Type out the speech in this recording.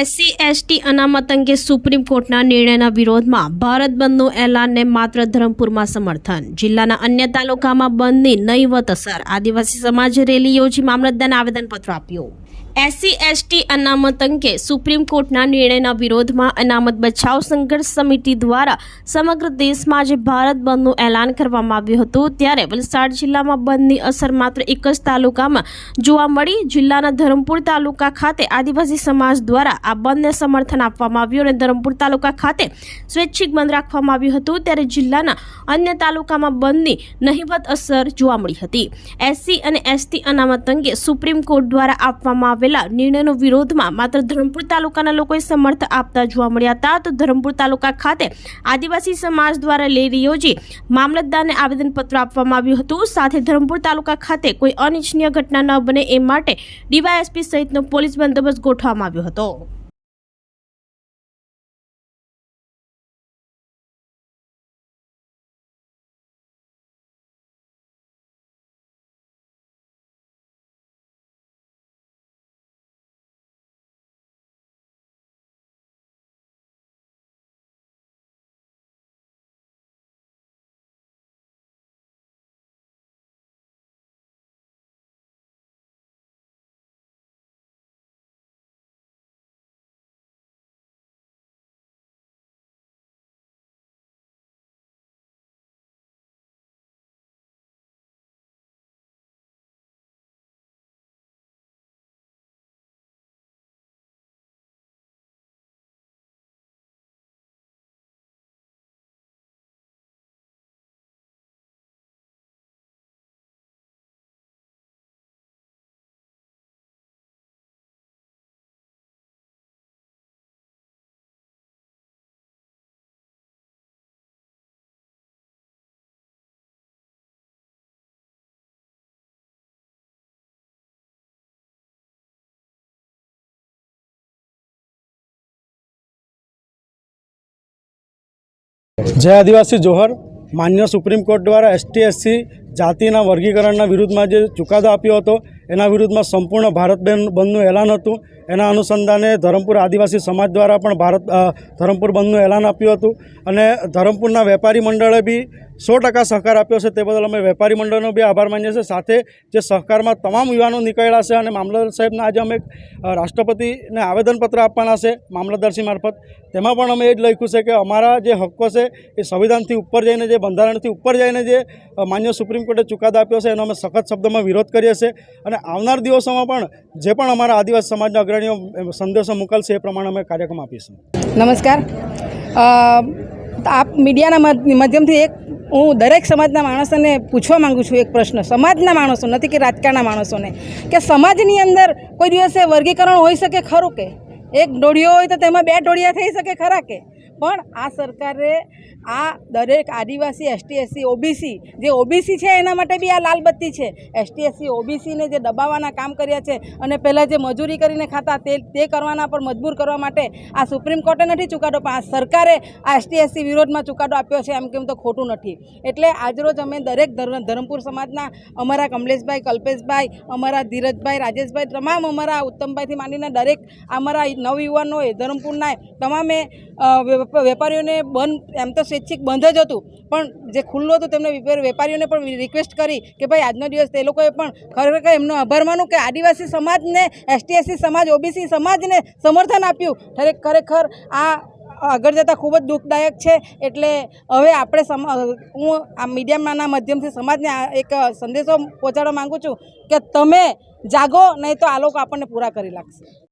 SC, ST અનામત અંગે supreme કોર્ટના નિર્ણયના વિરોધમાં ભારત બંધનું એલાનને માત્ર ધરમપુરમાં સમર્થન. જિલ્લાના અન્ય તાલુકામાં બંધની નહીવત અસર. આદિવાસી સમાજે રેલી યોજી મામલતદારને આવેદનપત્ર આપ્યું. એસસી એસટી અનામત અંગે સુપ્રીમ કોર્ટના નિર્ણયના વિરોધમાં અનામત બચાવ સંઘર્ષ સમિતિ દ્વારા સમગ્ર દેશમાં આજે ભારત બંધનું એલાન કરવામાં આવ્યું હતું. ત્યારે વલસાડ જિલ્લામાં બંધની અસર માત્ર એક જ તાલુકામાં જોવા મળી. જિલ્લાના ધરમપુર તાલુકા ખાતે આદિવાસી સમાજ દ્વારા આ બંધને સમર્થન આપવામાં આવ્યું અને ધરમપુર તાલુકા ખાતે સ્વૈચ્છિક બંધ રાખવામાં આવ્યું હતું. ત્યારે જિલ્લાના અન્ય તાલુકામાં બંધની નહિવત અસર જોવા મળી હતી. એસસી અને એસટી અનામત અંગે સુપ્રીમ કોર્ટ દ્વારા આપવામાં આવેલા નિર્ણયનો વિરોધમાં માત્ર ધરમપુર તાલુકાના લોકોએ સમર્થ આપતા જોવા મળ્યા હતા. તો ધરમપુર તાલુકા ખાતે આદિવાસી સમાજ દ્વારા રેલી યોજી મામલતદારને આવેદનપત્ર આપવામાં આવ્યું હતું. સાથે ધરમપુર તાલુકા ખાતે કોઈ અનિચ્છનીય ઘટના ન બને એ માટે ડીવાયએસપી સહિતનો પોલીસ બંદોબસ્ત ગોઠવવામાં આવ્યો હતો. જય આદિવાસી જોહર. માન્ય સુપ્રીમ કોર્ટ દ્વારા એસટી એસસી જાતિના વર્ગીકરણના વિરુદ્ધમાં જે ચુકાદો આપ્યો હતો, એના વિરુદ્ધમાં સંપૂર્ણ ભારત બંધનું એલાન હતું. એના અનુસંધાને ધરમપુર આદિવાસી સમાજ દ્વારા પણ ભારત ધરમપુર બંધનું એલાન આપ્યું હતું. અને ધરમપુરના વેપારી મંડળે બી સો ટકા સહકાર આપ્યો છે, તે બદલ અમે વેપારી મંડળનો બી આભાર માનીએ છીએ. સાથે જે સહકારમાં તમામ યુવાનો નીકળ્યા છે અને મામલતદાર સાહેબને આજે અમે રાષ્ટ્રપતિને આવેદનપત્ર આપવાના છે, મામલતદારશ્રી મારફત. તેમાં પણ અમે એ જ લખ્યું છે કે અમારા જે હક્કો છે, એ સંવિધાનથી ઉપર જઈને જે, બંધારણથી ઉપર જઈને જે માન્ય સુપ્રીમ કોર્ટે ચુકાદો આપ્યો છે, એનો અમે સખત શબ્દમાં વિરોધ કરીએ છીએ. અને આવનાર દિવસોમાં પણ જે પણ અમારા આદિવાસી સમાજના અગ્રણીઓ સંદેશો મોકલશે એ પ્રમાણે અમે કાર્યક્રમ આપીશું. નમસ્કાર. આપ મીડિયાના માધ્યમથી એક હું દરેક સમાજના માણસોને પૂછવા માંગુ છું એક પ્રશ્ન. સમાજના માણસો, નથી કે રાજકારણના માણસોને. કે સમાજની અંદર કોઈ દિવસે વર્ગીકરણ હોઈ શકે ખરું કે? એક ડોળિયો હોય તો તેમાં બે ડોળિયા થઈ શકે ખરા કે? પણ આ સરકારે આ દરેક આદિવાસી એસટી એસસી ઓબીસી જે ઓબીસી છે, એના માટે બી આ લાલબત્તી છે. એસટી એસસી ઓબીસીને જે દબાવવાના કામ કર્યા છે અને પહેલાં જે મજૂરી કરીને ખાતા તે તે કરવાના પર મજબૂર કરવા માટે આ સુપ્રીમ કોર્ટે નથી ચુકાદો, પણ આ સરકારે આ એસટી એસસી વિરોધમાં ચુકાદો આપ્યો છે, એમ કેમ તો ખોટું નથી. એટલે આજરોજ અમે દરેક ધર્મ, ધરમપુર સમાજના, અમારા કમલેશભાઈ, કલ્પેશભાઈ, અમારા ધીરજભાઈ, રાજેશભાઈ, તમામ અમારા ઉત્તમભાઈથી માંડીને દરેક અમારા નવયુવાનોએ ધરમપુરના તમામે વેપારીઓને બંધ, એમ તો સ્વૈચ્છિક બંધ જ હતું. પણ જે ખુલ્લું હતું તેમને વેપારીઓને પણ રિક્વેસ્ટ કરી કે ભાઈ આજનો દિવસ તે લોકોએ પણ ખરેખર એમનો આભાર માનું કે આદિવાસી સમાજને, એસટીએસસી સમાજ, ઓબીસી સમાજને સમર્થન આપ્યું. ખરે- ખરેખર આ આગળ જતાં ખૂબ જ દુઃખદાયક છે. એટલે હવે આપણે સમ હું આ મીડિયાના માધ્યમથી સમાજને એક સંદેશો પહોંચાડવા માગું છું કે તમે જાગો, નહીં તો આ લોકો આપણને પૂરા કરી લાગશે